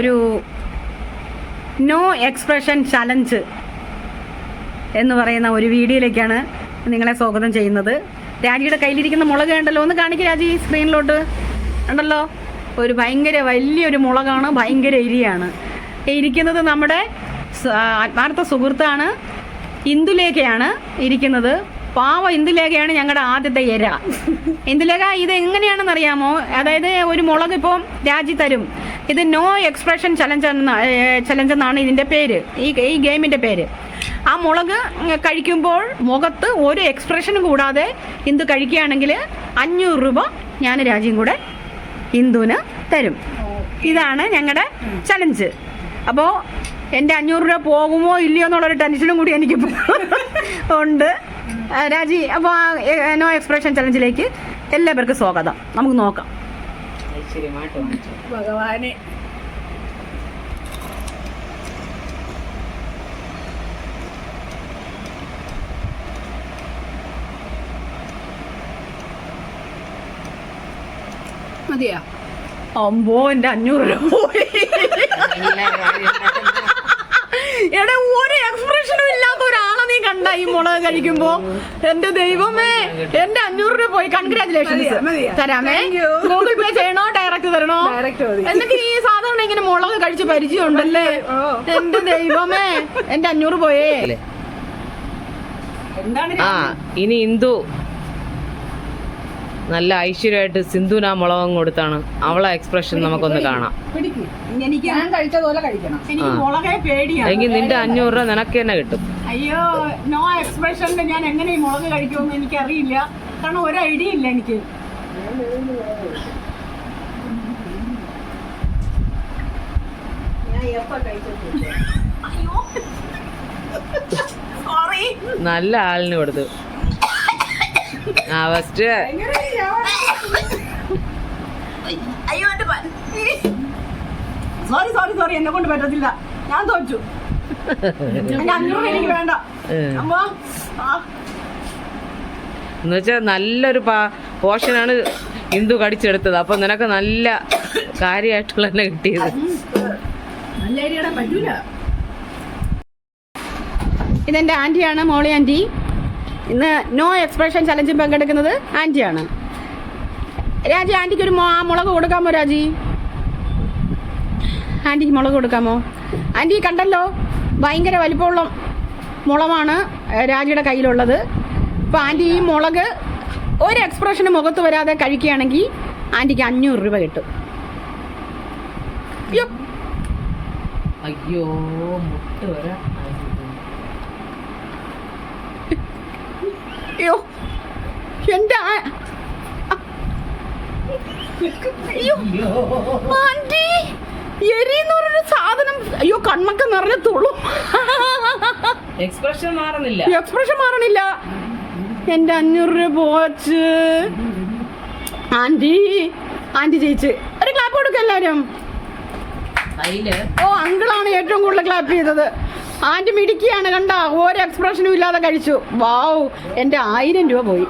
ഒരു no expression challenge എന്ന് പറയുന്ന ഒരു വീഡിയോയിലേക്കാണ് നിങ്ങളെ സ്വാഗതം ചെയ്യുന്നത്. രാജിയുടെ കയ്യിലിരിക്കുന്ന മുളക് ഉണ്ടല്ലോ ഒന്ന് കാണിക്കുക രാജി സ്ക്രീനിലോട്ട് ഉണ്ടല്ലോ ഒരു ഭയങ്കര വലിയൊരു മുളകാണ് ഭയങ്കര എരിയാണ്. ഇരിക്കുന്നത് നമ്മുടെ ആത്മാർത്ഥ സുഹൃത്താണ് ഇന്ദുലേഖയാണ് ഇരിക്കുന്നത്. പാവ ഇന്ദുലേഖയാണ് ഞങ്ങളുടെ ആദ്യത്തെ എര. ഇന്ദുലേഖ ഇത് എങ്ങനെയാണെന്ന് അറിയാമോ അതായത് ഒരു മുളക് ഇപ്പം രാജി തരും. ഇത് നോ എക്സ്പ്രഷൻ ചലഞ്ച് എന്ന ചലഞ്ച് എന്നാണ് ഇതിന്റെ പേര്. ഈ ഈ ഗെയിമിന്റെ പേര്. ആ മുളക് കഴിക്കുമ്പോൾ മുഖത്ത് ഒരു എക്സ്പ്രഷനും കൂടാതെ ഇന്ദു കഴിക്കുകയാണെങ്കിൽ അഞ്ഞൂറ് രൂപ ഞാൻ രാജ്യം കൂടെ ഇന്ദുവിന് തരും. ഇതാണ് ഞങ്ങളുടെ ചലഞ്ച് അപ്പോൾ എന്റെ അഞ്ഞൂറ് രൂപ പോകുമോ ഇല്ലയോ എന്നുള്ളൊരു ടെൻഷനും കൂടി എനിക്ക് ഉണ്ട്. രാജി അപ്പോൾ നോ എക്സ്പ്രഷൻ ചലഞ്ചിലേക്ക് എല്ലാവർക്കും സ്വാഗതം. നമുക്ക് നോക്കാം. ഭഗവാനെ. മതിയാ? അമ്പോ എന്റെ അഞ്ഞൂറ് രൂപ പോയി എടാ ഒരു എക്സ്പ്രഷനും ഇല്ലാത്ത ഒരാളെ നീ കണ്ട ഈ മുളക് കഴിക്കുമ്പോ എന്റെ ദൈവമേ എന്റെ അഞ്ഞൂറ് രൂപ പോയി. കൺഗ്രാചുലേഷൻസ്. തരാമേ. ഗൂഗിൾ പേ ചെയ്യണോ ഡയറക്റ്റ് തരണോ. എന്തൊക്കെ ഈ സാധാരണ ഇങ്ങനെ മുളക് കഴിച്ച് പരിചയമുണ്ടല്ലേ? ഉണ്ടല്ലേ എന്റെ ദൈവമേ എന്റെ അഞ്ഞൂറ് പോയേ. എന്താണ് ആ ഇനി ഇന്ദു നല്ല ഐശ്വര്യമായിട്ട് സിന്ധുന ആ മുളകം കൊടുത്താണ്. അവളെ എക്സ്പ്രഷൻ നമുക്കൊന്ന് കാണാം. പിടിക്ക്. എനിക്ക് ഞാൻ കഴിച്ചതുപോലെ കഴിക്കണം. എനിക്ക് ആ. പേടിയാണ്. എങ്കിൽ നിന്റെ അഞ്ഞൂറ് രൂപ നിനക്ക് തന്നെ കിട്ടും. അയ്യോ നോ എക്സ്പ്രഷനിൽ ഞാൻ എങ്ങനെ ഈ മുളക് കഴിക്കുമെന്ന് എനിക്കറിയില്ല. കാരണം ഒരു ഐഡിയ ഇല്ല എനിക്ക്. നല്ല ആളിന് കൊടുത്തു. ആ ഫസ്റ്റ് അയ്യോ എന്റെ സോറി സോറി സോറി എന്നെ കൊണ്ട് പറ്റത്തില്ല. ഞാൻ തോറ്റു. എന്റെ നല്ലൊരു പാ പോഷനാണ് ഇന്ദു കടിച്ചെടുത്തത്. അപ്പൊ നിനക്ക് നല്ല കാര്യമായിട്ടുള്ള തന്നെ കിട്ടിയത്. ഇതെന്റെ ആന്റിയാണ് മോളി ആന്റി. ഇന്ന് നോ എക്സ്പ്രഷൻ ചലഞ്ചിൽ പങ്കെടുക്കുന്നത് ആന്റിയാണ്. രാജി ആന്റിക്ക് ഒരു മുളക് കൊടുക്കാമോ രാജി? ആന്റിക്ക് മുളക് കൊടുക്കാമോ? ആന്റി കണ്ടല്ലോ? ഭയങ്കര വലിപ്പമുള്ള മുളമാണ് രാജിയുടെ കയ്യിലുള്ളത്. അപ്പോൾ ആന്റി ഈ മുളക് ഒരു എക്സ്പ്രഷന് മുഖത്ത് വരാതെ കഴിക്കുകയാണെങ്കിൽ ആന്റിക്ക് അഞ്ഞൂറ് രൂപ കിട്ടും. അയ്യോ അയ്യോ മുട്ട് വരെ അയ്യോ എന്റെ ആ- അയ്യോ. ആന്റി എരി പറഞ്ഞൊരു സാധനം അയ്യോ കണ്ണൊക്കെ നിറഞ്ഞ തുള്ളും എക്സ്പ്രഷൻ മാറുന്നില്ല. എക്സ്പ്രഷൻ മാറണില്ല. എന്റെ അഞ്ഞൂറ് രൂപ പോച്ച്. ആന്റി ആന്റി ജയിച്ച്. ഒരു ക്ലാപ്പ് കൊടുക്ക എല്ലാരും. ഓ അങ്കിളാണ് ഏറ്റവും കൂടുതൽ ക്ലാപ്പ് ചെയ്തത്. ആന്റി മിടിക്കുകയാണ് കണ്ട? ഒരു എക്സ്പ്രഷനും ഇല്ലാതെ കഴിച്ചു. വാവ് എന്റെ ആയിരം രൂപ പോയി.